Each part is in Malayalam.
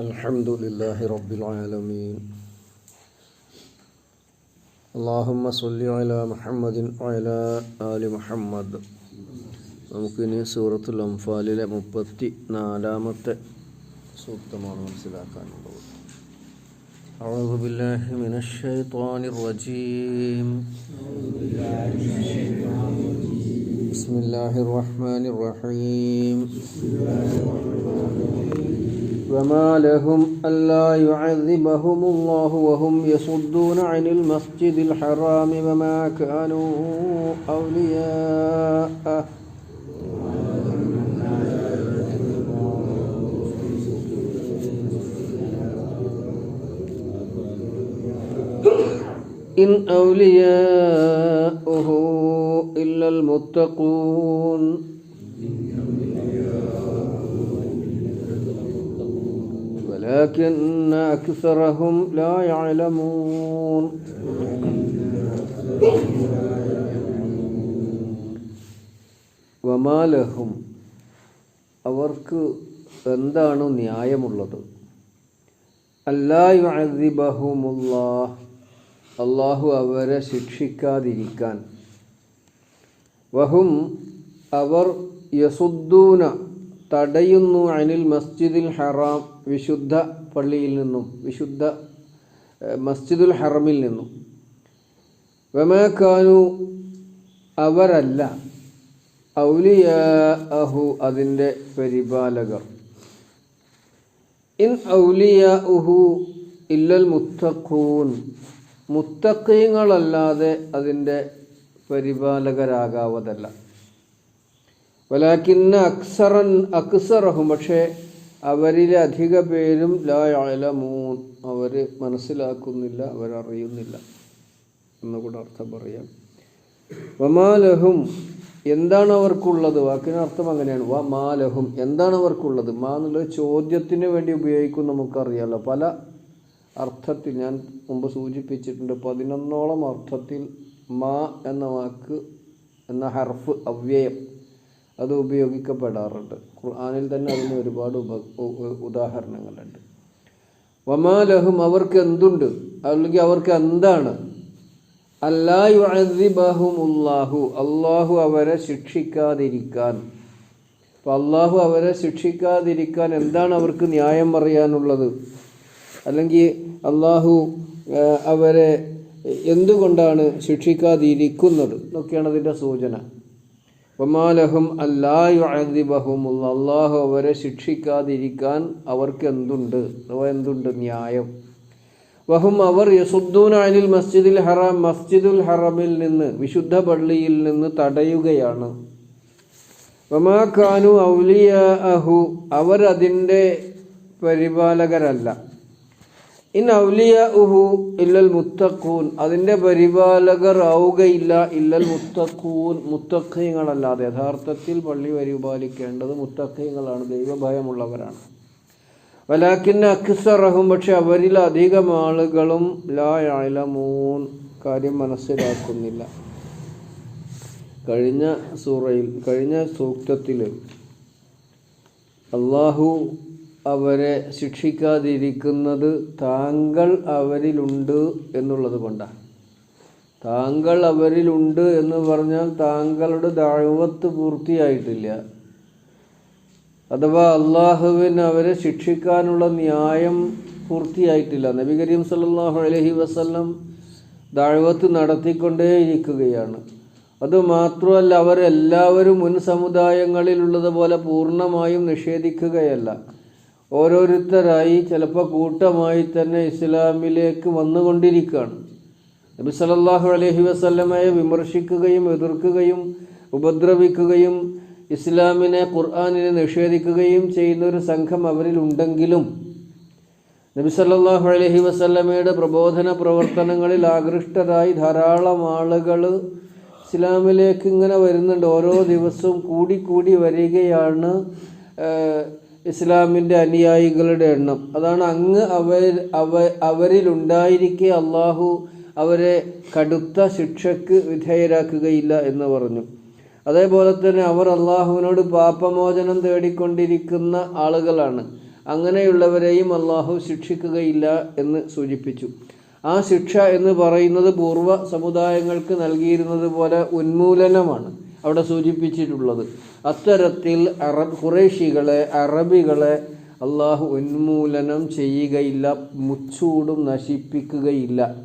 الحمد لله رب العالمين اللهم صل على محمد وعلى آل محمد നമുക്കിനി സൂറത്തുൽ അംഫാലിലെ മുപ്പത്തി നാലാമത്തെ സൂക്തമാണ് മനസ്സിലാക്കാനുള്ളത് أعوذ بالله من الشيطان الرجيم بسم الله الرحمن الرحيم وما لهم ألا يعذبهم الله وهم يصدون عن المسجد الحرام وما كانوا أولياءه إن أولياؤه إلا المتقون. ولكن أكثرهم لا يعلمون വമാലഹും അവർക്ക് എന്താണ് ന്യായമുള്ളത് അല്ലായുഅദിബഹുമുല്ലാഹ് അള്ളാഹു അവരെ ശിക്ഷിക്കാതിരിക്കാൻ വഹും അവർ യസുദ്ദൂന തടയുന്നു അനിൽ മസ്ജിദുൽ ഹറാം വിശുദ്ധ പള്ളിയിൽ നിന്നും വിശുദ്ധ മസ്ജിദുൽ ഹറമിൽ നിന്നും. വമാക്കാനു അവരല്ല ഔലിയാഹു അതിന്റെ പരിപാലകർ. ഇൻ ഔലിയാഹു ഇല്ലൽ മുത്തഖൂൻ മുത്തഖീങ്ങളല്ലാതെ അതിന്റെ പരിപാലകരാകാവതല്ല. വലാക്കിന്ന അക്സറൻ അക്സറഹും പക്ഷേ അവരിലെ അധിക പേരും ലായാലമൂൻ അവർ മനസ്സിലാക്കുന്നില്ല അവരറിയുന്നില്ല എന്നുകൂടെ അർത്ഥം പറയാം. വമാലഹും എന്താണ് അവർക്കുള്ളത്? വാക്കിന് അർത്ഥം അങ്ങനെയാണ്. വ മാലഹും എന്താണ് അവർക്കുള്ളത്? മാ എന്നുള്ളത് ചോദ്യത്തിന് വേണ്ടി ഉപയോഗിക്കും നമുക്കറിയാമല്ലോ പല അർത്ഥത്തിൽ ഞാൻ മുമ്പ് സൂചിപ്പിച്ചിട്ടുണ്ട് പതിനൊന്നോളം അർത്ഥത്തിൽ മാ എന്ന വാക്ക് എന്ന ഹർഫ് അവ്യയം. അത് ഉപയോഗിക്കപ്പെടാറുണ്ട്. ഖുർആാനിൽ തന്നെ അതിന് ഒരുപാട് ഉപ ഉദാഹരണങ്ങളുണ്ട്. വമാലഹും അവർക്ക് എന്തുണ്ട്? അല്ലെങ്കിൽ അവർക്ക് എന്താണ്? അല്ലാഹുമുല്ലാഹു അള്ളാഹു അവരെ ശിക്ഷിക്കാതിരിക്കാൻ. അപ്പം അള്ളാഹു അവരെ ശിക്ഷിക്കാതിരിക്കാൻ എന്താണ് അവർക്ക് ന്യായം പറയാനുള്ളത്? അല്ലെങ്കിൽ അള്ളാഹു അവരെ എന്തുകൊണ്ടാണ് ശിക്ഷിക്കാതിരിക്കുന്നത്? എന്നൊക്കെയാണ് അതിന്റെ സൂചന. വമാലഹും അല്ലാഹുബഹും അള്ളാഹു അവരെ ശിക്ഷിക്കാതിരിക്കാൻ അവർക്ക് എന്തുണ്ട് അവ എന്തുണ്ട്? ന്യായം. വഹും അവർ യസുദ്ദൂൻ അനിൽ മസ്ജിദുൽ ഹറാം മസ്ജിദുൽ ഹറമിൽ നിന്ന് വിശുദ്ധ പള്ളിയിൽ നിന്ന് തടയുകയാണ്. വമാ ഖാനു ഔലിയ അഹു അവർ അതിന്റെ പരിപാലകരല്ല. ഇൻ ഇല്ലൽ മുത്തഖൂൻ. അതിന്റെ പരിപാലകർ ആവുകയില്ല ഇല്ലൽ മുത്തഖൂൻ. മുത്തഖീങ്ങളല്ലാതെ യഥാർത്ഥത്തിൽ പള്ളി പരിപാലിക്കേണ്ടത് മുത്തഖീങ്ങളാണ്. ദൈവഭയമുള്ളവരാണ്. വലാക്കിന്ന അക്സറഹും പക്ഷെ അവരിൽ അധികം ആളുകളും ലാ മൂൻ കാര്യം മനസ്സിലാക്കുന്നില്ല. കഴിഞ്ഞ സൂറയിൽ കഴിഞ്ഞ സൂക്തത്തിൽ അള്ളാഹു അവരെ ശിക്ഷിക്കാതിരിക്കുന്നത് താങ്കൾ അവരിലുണ്ട് എന്നുള്ളത് കൊണ്ടാണ്. താങ്കൾ അവരിലുണ്ട് എന്ന് പറഞ്ഞാൽ താങ്കളുടെ ദാഴ്വത്ത് പൂർത്തിയായിട്ടില്ല. അഥവാ അള്ളാഹുവിന് അവരെ ശിക്ഷിക്കാനുള്ള ന്യായം പൂർത്തിയായിട്ടില്ല. നബി കരീം സല്ലാഹു അലഹി വസല്ലം ദാഴ്വത്ത് നടത്തിക്കൊണ്ടേയിരിക്കുകയാണ്. അതുമാത്രമല്ല അവരെല്ലാവരും മുൻ സമുദായങ്ങളിലുള്ളതുപോലെ പൂർണമായും നിഷേധിക്കുകയല്ല. ഓരോരുത്തരായി ചിലപ്പോൾ കൂട്ടമായി തന്നെ ഇസ്ലാമിലേക്ക് വന്നുകൊണ്ടിരിക്കുകയാണ്. നബി സല്ലല്ലാഹു അലഹി വസല്ലമയെ വിമർശിക്കുകയും എതിർക്കുകയും ഉപദ്രവിക്കുകയും ഇസ്ലാമിനെ ഖുർആാനിനെ നിഷേധിക്കുകയും ചെയ്യുന്ന ഒരു സംഘം അവരിൽ ഉണ്ടെങ്കിലും നബി സല്ലാഹു അലഹി വസ്ല്ലമയുടെ പ്രബോധന പ്രവർത്തനങ്ങളിൽ ആകൃഷ്ടരായി ധാരാളം ആളുകൾ ഇസ്ലാമിലേക്ക് ഇങ്ങനെ വരുന്നുണ്ട്. ഓരോ ദിവസവും കൂടിക്കൂടി കൂടി വരികയാണ് ഇസ്ലാമിന്റെ അനുയായികളുടെ എണ്ണം. അതാണ് അങ്ങ് അവർ അവ അവരിലുണ്ടായിരിക്കെ അള്ളാഹു അവരെ കടുത്ത ശിക്ഷക്ക് വിധേയരാക്കുകയില്ല എന്ന് പറഞ്ഞു. അതേപോലെ തന്നെ അവർ അള്ളാഹുവിനോട് പാപമോചനം തേടിക്കൊണ്ടിരിക്കുന്ന ആളുകളാണ്. അങ്ങനെയുള്ളവരെയും അള്ളാഹു ശിക്ഷിക്കുകയില്ല എന്ന് സൂചിപ്പിച്ചു. ആ ശിക്ഷ എന്ന് പറയുന്നത് പൂർവ സമുദായങ്ങൾക്ക് നൽകിയിരുന്നത് പോലെ ഉന്മൂലനമാണ്. അവിടെ സൂചിപ്പിച്ചിട്ടുള്ളത്. അത്തരത്തിൽ അറബ് ഖുറേഷികളെ അറബികളെ അള്ളാഹു ഉന്മൂലനം ചെയ്യുകയില്ല മുച്ചൂടും നശിപ്പിക്കുകയില്ല.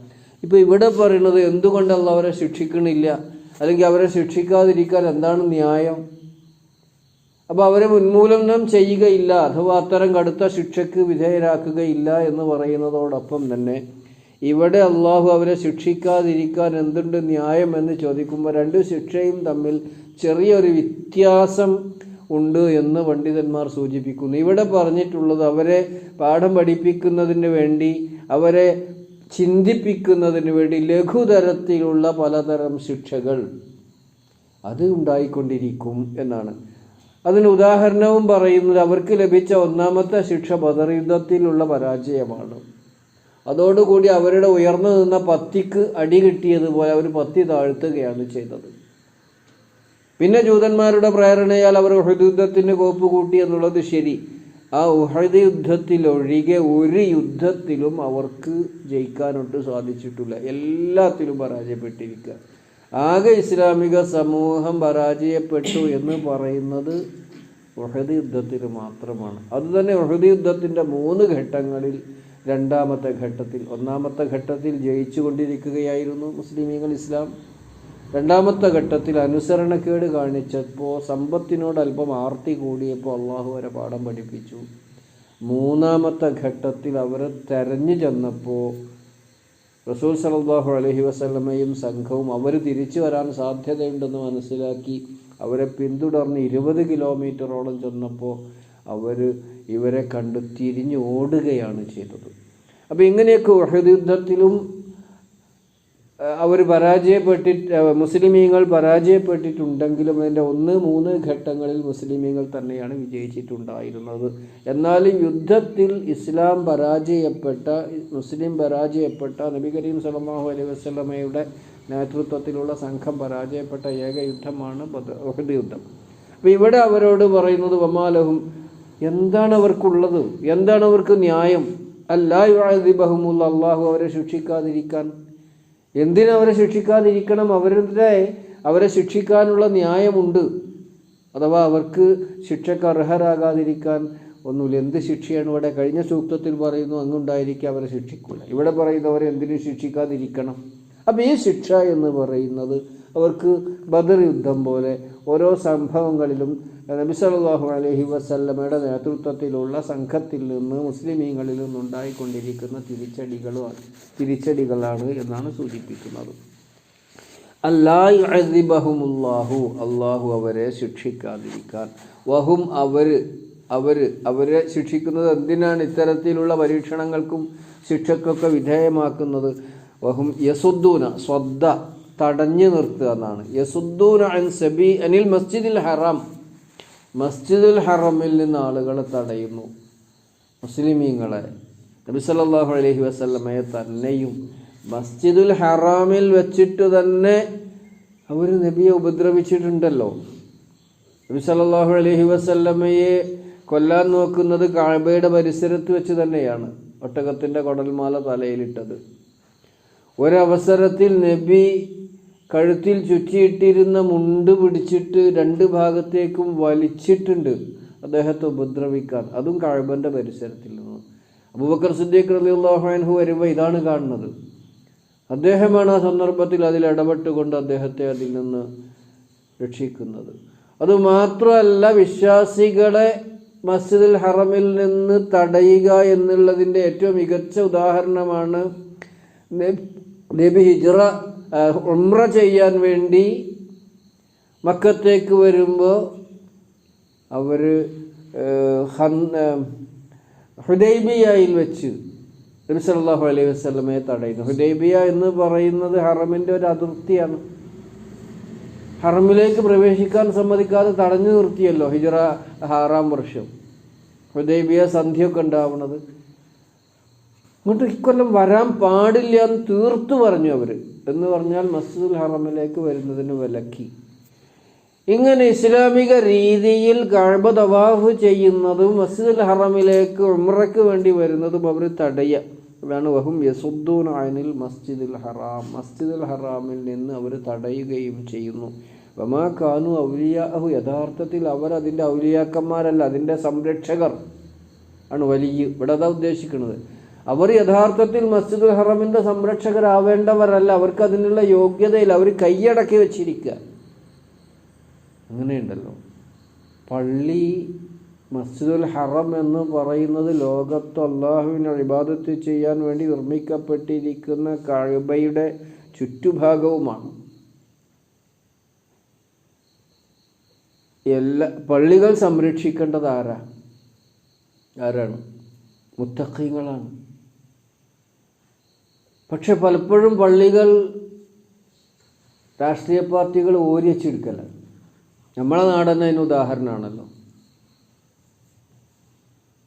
ഇപ്പോൾ ഇവിടെ പറയുന്നത് എന്തുകൊണ്ട് അള്ളാഹ് അവരെ ശിക്ഷിക്കണില്ല? അല്ലെങ്കിൽ അവരെ ശിക്ഷിക്കാതിരിക്കാൻ എന്താണ് ന്യായം? അപ്പോൾ അവരെ ഉന്മൂലനം ചെയ്യുകയില്ല അഥവാ അത്തരം കടുത്ത ശിക്ഷയ്ക്ക് വിധേയരാക്കുകയില്ല എന്ന് പറയുന്നതോടൊപ്പം തന്നെ ഇവിടെ അള്ളാഹു അവരെ ശിക്ഷിക്കാതിരിക്കാൻ എന്തുണ്ട് ന്യായം എന്ന് ചോദിക്കുമ്പോൾ രണ്ട് ശിക്ഷയും തമ്മിൽ ചെറിയൊരു വ്യത്യാസം ഉണ്ട് എന്ന് പണ്ഡിതന്മാർ സൂചിപ്പിക്കുന്നു. ഇവിടെ പറഞ്ഞിട്ടുള്ളത് അവരെ പാഠം പഠിപ്പിക്കുന്നതിന് വേണ്ടി അവരെ ചിന്തിപ്പിക്കുന്നതിന് വേണ്ടി ലഘുതരത്തിലുള്ള പലതരം ശിക്ഷകൾ അത് ഉണ്ടായിക്കൊണ്ടിരിക്കും എന്നാണ്. അതിന് ഉദാഹരണവും പറയുന്നത് അവർക്ക് ലഭിച്ച ഒന്നാമത്തെ ശിക്ഷ ബദർ യുദ്ധത്തിലുള്ള പരാജയമാണ്. അതോടുകൂടി അവരുടെ ഉയർന്നു നിന്ന പത്തിക്ക് അടി കിട്ടിയതുപോലെ അവർ പത്തി താഴ്ത്തുകയാണ് ചെയ്തത്. പിന്നെ ജൂതന്മാരുടെ പ്രേരണയാൽ അവർ ഉഹദ് യുദ്ധത്തിന് കോപ്പ് കൂട്ടി എന്നുള്ളത് ശരി. ആ ഉഹദ് യുദ്ധത്തിലൊഴികെ ഒരു യുദ്ധത്തിലും അവർക്ക് ജയിക്കാനൊട്ട് സാധിച്ചിട്ടില്ല. എല്ലാത്തിലും പരാജയപ്പെട്ടിരിക്കുക ആകെ ഇസ്ലാമിക സമൂഹം പരാജയപ്പെട്ടു എന്ന് പറയുന്നത് ഉഹദ് യുദ്ധത്തിൽ മാത്രമാണ്. അതുതന്നെ ഉഹദ് യുദ്ധത്തിന്റെ മൂന്ന് ഘട്ടങ്ങളിൽ രണ്ടാമത്തെ ഘട്ടത്തിൽ ഒന്നാമത്തെ ഘട്ടത്തിൽ ജയിച്ചു കൊണ്ടിരിക്കുകയായിരുന്നു മുസ്ലിമീങ്ങൾ ഇസ്ലാം. രണ്ടാമത്തെ ഘട്ടത്തിൽ അനുസരണക്കേട് കാണിച്ചപ്പോൾ സമ്പത്തിനോട് അല്പം ആർത്തി കൂടിയപ്പോൾ അള്ളാഹു വരെ പാഠം പഠിപ്പിച്ചു. മൂന്നാമത്തെ ഘട്ടത്തിൽ അവരെ തെരഞ്ഞു ചെന്നപ്പോൾ റസൂൽ സലാഹു അലഹി വസ്ലമയും സംഘവും അവർ തിരിച്ചു വരാൻ സാധ്യതയുണ്ടെന്ന് മനസ്സിലാക്കി അവരെ പിന്തുടർന്ന് ഇരുപത് കിലോമീറ്ററോളം ചെന്നപ്പോൾ അവർ ഇവരെ കണ്ട് തിരിഞ്ഞു ഓടുകയാണ് ചെയ്തത്. അപ്പോൾ ഇങ്ങനെയൊക്കെ ഉഹദ് യുദ്ധത്തിലും അവർ പരാജയപ്പെട്ടിട്ട് മുസ്ലിമീങ്ങൾ പരാജയപ്പെട്ടിട്ടുണ്ടെങ്കിലും അതിന്റെ ഒന്ന് മൂന്ന് ഘട്ടങ്ങളിൽ മുസ്ലിമീങ്ങൾ തന്നെയാണ് വിജയിച്ചിട്ടുണ്ടായിരുന്നത്. എന്നാലും യുദ്ധത്തിൽ ഇസ്ലാം പരാജയപ്പെട്ട മുസ്ലിം പരാജയപ്പെട്ട നബി കരീം സലമാഹു അലൈഹി വസ്ലമയുടെ നേതൃത്വത്തിലുള്ള സംഘം പരാജയപ്പെട്ട ഏക യുദ്ധമാണ് ഉഹദ് യുദ്ധം. അപ്പോൾ ഇവിടെ അവരോട് പറയുന്നത് വമാലഹും എന്താണ് അവർക്കുള്ളത്? എന്താണ് അവർക്ക് ന്യായം? അല്ലാഹുബഹമുല്ല അള്ളാഹു അവരെ ശിക്ഷിക്കാതിരിക്കാൻ. എന്തിനവരെ ശിക്ഷിക്കാതിരിക്കണം? അവരുടെ അവരെ ശിക്ഷിക്കാനുള്ള ന്യായമുണ്ട്. അഥവാ അവർക്ക് ശിക്ഷക്ക് അർഹരാകാതിരിക്കാൻ ഒന്നുമില്ല. എന്ത് ശിക്ഷയാണ് ഇവിടെ? കഴിഞ്ഞ സൂക്തത്തിൽ പറയുന്നു അങ്ങുണ്ടായിരിക്കും അവരെ ശിക്ഷിക്കില്ല ഇവിടെ പറയുന്നവരെ എന്തിനും ശിക്ഷിക്കാതിരിക്കണം. അപ്പം ഈ ശിക്ഷ എന്ന് പറയുന്നത് അവർക്ക് ബദർ യുദ്ധം പോലെ ഓരോ സംഭവങ്ങളിലും നബി സല്ലല്ലാഹു അലൈഹി വസല്ലമയുടെ നേതൃത്വത്തിലുള്ള സംഘത്തിൽ നിന്ന് മുസ്ലിമീങ്ങളിൽ നിന്നുണ്ടായിക്കൊണ്ടിരിക്കുന്ന തിരിച്ചടികളും തിരിച്ചടികളാണ് എന്നാണ് സൂചിപ്പിക്കുന്നത്. അല്ലാഹുമുല്ലാഹു അള്ളാഹു അവരെ ശിക്ഷിക്കാതിരിക്കാൻ. വഹും അവർ അവർ അവരെ ശിക്ഷിക്കുന്നത് എന്തിനാണ് ഇത്തരത്തിലുള്ള പരീക്ഷണങ്ങൾക്കും ശിക്ഷക്കൊക്കെ വിധേയമാക്കുന്നത്? വഹും യസുദ്ദൂന സ്വദ്ദ തടഞ്ഞു നിർത്തുക എന്നാണ്. യസുദ്ദൂന അൻ സബി അനിൽ മസ്ജിദുൽ ഹറാം. മസ്ജിദുൽ ഹറമിൽ നിന്ന് ആളുകളെ തടയുന്നു. മുസ്ലിമീങ്ങളെ നബി സല്ലല്ലാഹു അലൈഹി വസല്ലമയെ തന്നെയും മസ്ജിദുൽ ഹറാമിൽ വെച്ചിട്ട് തന്നെ അവർ നബിയെ ഉപദ്രവിച്ചിട്ടുണ്ടല്ലോ. നബി സല്ലല്ലാഹു അലൈഹി വസല്ലമയെ കൊല്ലാൻ നോക്കുന്നത് കാഴ്ബയുടെ പരിസരത്ത് വെച്ച് തന്നെയാണ്. ഒട്ടകത്തിന്റെ കൊടൽമാല തലയിലിട്ടത്. ഒരവസരത്തിൽ നബി കഴുത്തിൽ ചുറ്റിയിട്ടിരുന്ന മുണ്ട് പിടിച്ചിട്ട് രണ്ട് ഭാഗത്തേക്കും വലിച്ചിട്ടുണ്ട്. അദ്ദേഹത്തെ ഉപദ്രവിക്കാൻ. അതും കഴബന്റെ പരിസരത്തിൽ നിന്ന്. അബൂബക്കർ സിദ്ദീഖ് അലി അൻഹു വരുമ്പോൾ ഇതാണ് കാണുന്നത്. അദ്ദേഹമാണ് ആ സന്ദർഭത്തിൽ അതിൽ ഇടപെട്ടുകൊണ്ട് അദ്ദേഹത്തെ അതിൽ നിന്ന് രക്ഷിക്കുന്നത്. അതുമാത്രമല്ല വിശ്വാസികളെ മസ്ജിദുൽ ഹറമിൽ നിന്ന് തടയുക എന്നുള്ളതിന്റെ ഏറ്റവും മികച്ച ഉദാഹരണമാണ് നബി ഹിജ്റ ഉംറ ചെയ്യാൻ വേണ്ടി മക്കത്തേക്ക് വരുമ്പോൾ അവർ ഹുദൈബിയയിൽ വെച്ച് നബി സല്ലല്ലാഹു അലൈഹി വസ്ലമയെ തടയുന്നു. ഹുദൈബിയ എന്ന് പറയുന്നത് ഹറമിന്റെ ഒരു അതിർത്തിയാണ്. ഹറമിലേക്ക് പ്രവേശിക്കാൻ സമ്മതിക്കാതെ തടഞ്ഞു നിർത്തിയല്ലോ ഹിജറ ആറാം വർഷം. ഹുദൈബിയ സന്ധ്യയൊക്കെ ഉണ്ടാവുന്നത് ഇങ്ങോട്ട് ഇക്കൊല്ലം വരാൻ പാടില്ല എന്ന് തീർത്തു പറഞ്ഞു അവർ എന്ന് പറഞ്ഞാൽ മസ്ജിദുൽ ഹറമിലേക്ക് വരുന്നതിന് വിലക്കി. ഇങ്ങനെ ഇസ്ലാമിക രീതിയിൽ കഴബ തവാഫ് ചെയ്യുന്നതും മസ്ജിദുൽ ഹറമിലേക്ക് ഉമ്രയ്ക്ക് വേണ്ടി വരുന്നതും അവർ തടയ. അതാണ് വഹും യസുദ്ദൂൻ അനിൽ മസ്ജിദുൽ ഹറാം. മസ്ജിദുൽ ഹറാമിൽ നിന്ന് അവർ തടയുകയും ചെയ്യുന്നു. വമാ കാനു ഔലിയാഹു യഥാർത്ഥത്തിൽ അവർ അതിന്റെ ഔലിയാക്കന്മാരല്ല അതിന്റെ സംരക്ഷകർ. ആണ് വലിയ ഇവിടെ അതാ ഉദ്ദേശിക്കുന്നത്. അവർ യഥാർത്ഥത്തിൽ മസ്ജിദുൽ ഹറമിന്റെ സംരക്ഷകരാവേണ്ടവരല്ല. അവർക്ക് അതിനുള്ള യോഗ്യതയില്ല. അവർ കൈയടക്കി വെച്ചിരിക്കുക. അങ്ങനെയുണ്ടല്ലോ. പള്ളി മസ്ജിദുൽ ഹറം എന്ന് പറയുന്നത് ലോകത്ത് അള്ളാഹുവിനെ ഇബാദത്ത് ചെയ്യാൻ വേണ്ടി നിർമ്മിക്കപ്പെട്ടിരിക്കുന്ന കഴബയുടെ ചുറ്റുഭാഗവുമാണ്. എല്ലാ പള്ളികൾ സംരക്ഷിക്കേണ്ടത് ആരാ? ആരാണ്? മുത്തഖീങ്ങളാണ് പക്ഷെ പലപ്പോഴും പള്ളികൾ രാഷ്ട്രീയ പാർട്ടികൾ ഓരിയച്ചെടുക്കലാണ് നമ്മളെ നാടൻ അതിന് ഉദാഹരണമാണല്ലോ.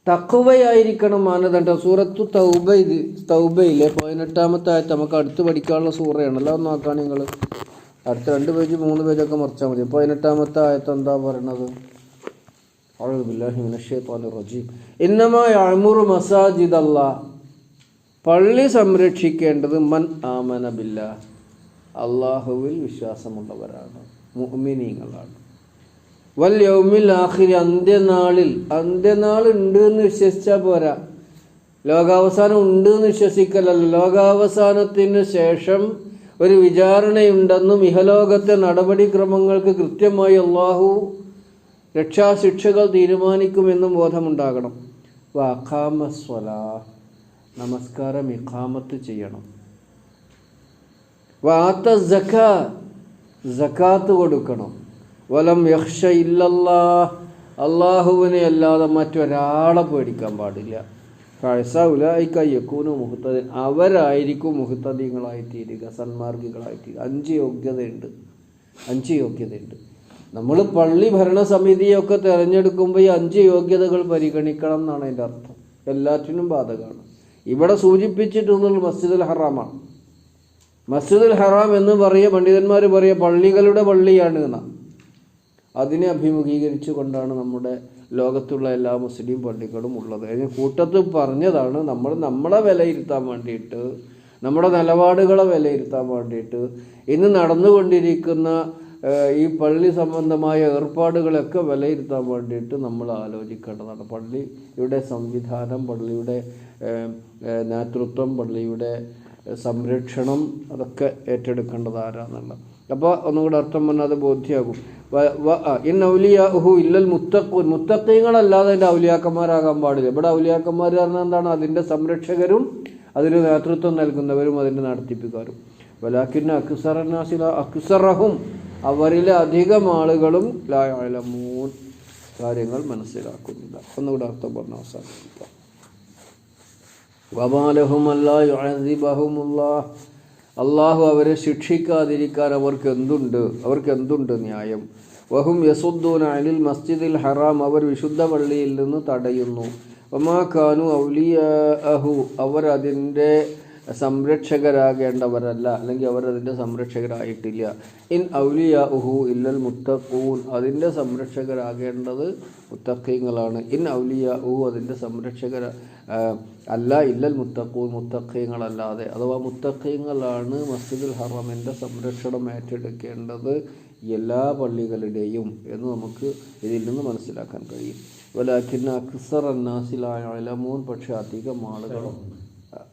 തക്കുവയായിരിക്കണം മാനദണ്ഡം. സൂറത്തു തൗബ ഇത് തൗബയിലെ പതിനെട്ടാമത്തെ ആയത്ത് നമുക്ക് അടുത്ത് പഠിക്കാനുള്ള സൂറയാണല്ലോ. ഒന്ന് നോക്കാൻ നിങ്ങൾ അടുത്ത രണ്ട് പേജ് മൂന്ന് പേജൊക്കെ മറിച്ചാൽ മതി. പതിനെട്ടാമത്തെ ആയത്ത് എന്താ പറയണത്? റജീം. ഇന്നമായ അഴമുറു മസാജിദ് അല്ലാ പള്ളി സംരക്ഷിക്കേണ്ടത് മൻ ആമനബില്ല അള്ളാഹുവിൽ വിശ്വാസമുള്ളവരാണ് മുഅ്മിനീങ്ങളാണ്. വൽ യൗമിൽ ആഖിരി അന്ത്യനാളിൽ. അന്ത്യനാൾ ഉണ്ട് എന്ന് വിശ്വസിച്ചാൽ പോരാ. ലോകാവസാനം ഉണ്ട് എന്ന് വിശ്വസിക്കലല്ല. ലോകാവസാനത്തിന് ശേഷം ഒരു വിചാരണയുണ്ടെന്നും ഇഹലോകത്തെ നടപടിക്രമങ്ങൾക്ക് കൃത്യമായി അള്ളാഹു രക്ഷാശിക്ഷകൾ തീരുമാനിക്കുമെന്നും ബോധമുണ്ടാകണം. വാഖാമസ്വലാ നമസ്കാരം ഇഖാമത്ത് ചെയ്യണം. വാത്ത ജക്കാ ജക്കാത്ത് കൊടുക്കണം. വലം യക്ഷ ഇല്ലല്ലാ അള്ളാഹുവിനെ അല്ലാതെ മറ്റൊരാളെ പേടിക്കാൻ പാടില്ല. കാഴ്ച ഉലായിക്കയ്യക്കൂനു മുഹത്തദൻ അവരായിരിക്കും മുഹത്തദീങ്ങളായി തീരുക സന്മാർഗികളായി തീരുക. അഞ്ച് യോഗ്യതയുണ്ട്. അഞ്ച് യോഗ്യതയുണ്ട്. നമ്മൾ പള്ളി ഭരണസമിതിയൊക്കെ തിരഞ്ഞെടുക്കുമ്പോൾ ഈ അഞ്ച് യോഗ്യതകൾ പരിഗണിക്കണം എന്നാണ് അതിന്റെ അർത്ഥം. എല്ലാറ്റിനും ബാധകമാണ്. ഇവിടെ സൂചിപ്പിച്ചിട്ടുള്ളത് മസ്ജിദുൽ ഹറാമാണ്. മസ്ജിദുൽ ഹറാം എന്ന് പറയ പണ്ഡിതന്മാർ പറയുക പള്ളികളുടെ പള്ളിയാണ് എന്ന. അതിനെ അഭിമുഖീകരിച്ചു കൊണ്ടാണ് നമ്മുടെ ലോകത്തുള്ള എല്ലാ മുസ്ലിം പള്ളികളും ഉള്ളത്. അതിന് കൂട്ടത്തിൽ പറഞ്ഞതാണ് നമ്മൾ നമ്മളെ വിലയിരുത്താൻ വേണ്ടിയിട്ട് നമ്മുടെ നിലപാടുകളെ വിലയിരുത്താൻ വേണ്ടിയിട്ട് ഇന്ന് നടന്നുകൊണ്ടിരിക്കുന്ന ഈ പള്ളി സംബന്ധമായ ഏർപ്പാടുകളൊക്കെ വിലയിരുത്താൻ വേണ്ടിയിട്ട് നമ്മൾ ആലോചിക്കേണ്ടതാണ്. പള്ളിയുടെ സംവിധാനം പള്ളിയുടെ നേതൃത്വം പള്ളിയുടെ സംരക്ഷണം അതൊക്കെ ഏറ്റെടുക്കേണ്ടത് ആരാന്നുള്ളത്. അപ്പോൾ ഒന്നും കൂടെ അർത്ഥം പറഞ്ഞാൽ അത് ബോധ്യമാകും ഇൻ ഔലിയാഹു ഇല്ലൽ മുത്തഖൂൻ മുത്തക്കൈകളല്ലാതെ അതിന്റെ ഔലിയാക്കന്മാരാകാൻ പാടില്ല. ഇവിടെ ഔലിയാക്കന്മാർ പറഞ്ഞാൽ എന്താണ്? അതിന്റെ സംരക്ഷകരും അതിന് നേതൃത്വം നൽകുന്നവരും അതിന്റെ നടത്തിപ്പിക്കാരും വലാക്കിന് അക്സറനാസില അക്സറഹും അവരിലെ അധികം ആളുകളും ലായാലമൂൻ കാര്യങ്ങൾ മനസ്സിലാക്കുന്നില്ല. ഒന്നുകൂടെ അർത്ഥം പറഞ്ഞ അവസാനിപ്പിക്കാം. അള്ളാഹു അവരെ ശിക്ഷിക്കാതിരിക്കാൻ അവർക്ക് എന്തുണ്ട്? അവർക്ക് എന്തുണ്ട് ന്യായം? വഹും യസുദ്ദൂൻ അനിൽ മസ്ജിദിൽ ഹറാം. അവർ വിശുദ്ധ പള്ളിയിൽ നിന്ന് തടയുന്നു. ഒമാ ഖാനു ഔലിയ അഹു അവർ അതിന്റെ സംരക്ഷകരാകേണ്ടവരല്ല അല്ലെങ്കിൽ അവർ അതിന്റെ സംരക്ഷകരായിട്ടില്ല. ഇൻ ഔലിയ ഉഹു ഇല്ലൽ മുത്തഖൂൻ അതിന്റെ സംരക്ഷകരാകേണ്ടത് മുത്തഖീങ്ങളാണ്. ഇൻ ഔലിയ ഉഹു അതിന്റെ സംരക്ഷകർ അല്ല ഇല്ലൽ മുത്തഖൂൻ മുത്തഖീങ്ങളല്ലാതെ. അഥവാ മുത്തഖീങ്ങളാണ് മസ്ജിദുൽ ഹറമിന്റെ സംരക്ഷണം ഏറ്റെടുക്കേണ്ടത് എല്ലാ പള്ളികളുടെയും എന്ന് നമുക്ക് ഇതിൽ നിന്ന് മനസ്സിലാക്കാൻ കഴിയും. വലാക്കിന് അക്സർ അന്നാസിലായ പക്ഷേ അധികം ആളുകളും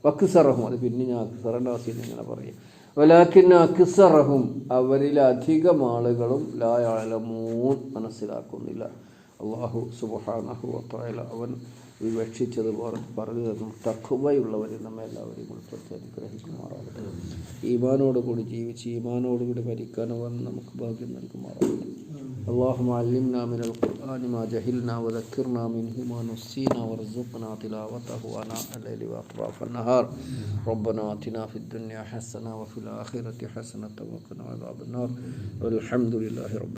അക്സറഹും അത് പിന്നെ ഞാൻ അക്സറിന്റെ അവസ്ഥയിൽ ഇങ്ങനെ പറയും. വലാക്കിൻ അക്സറഹും അവരിലധികം ആളുകളും ലായാലമൂൻ മനസ്സിലാക്കുന്നില്ല. അള്ളാഹു സുബഹാനഹു അത്തായാല അവൻ വിവക്ഷിച്ചത് പറഞ്ഞു തന്നു തക്കുവയുള്ളവരെ നമ്മെ എല്ലാവരെയും ഉൾപ്പെടുത്തി അനുഗ്രഹിക്കുമാറാകട്ടെ. ഈമാനോടുകൂടി ജീവിച്ച് ഈമാനോടുകൂടി കൂടി മരിക്കാൻ അവൻ നമുക്ക് ഭാഗ്യം നൽകുമാറാകട്ടെ. اللهم علمنا من القرآن ما جهلنا وذكرنا منه ما نسينا وارزقنا تلاوته آناء الليل وأطراف النهار. ربنا آتنا في الدنيا حسنة وفي الآخرة حسنة وقنا عذاب النار. والحمد لله رب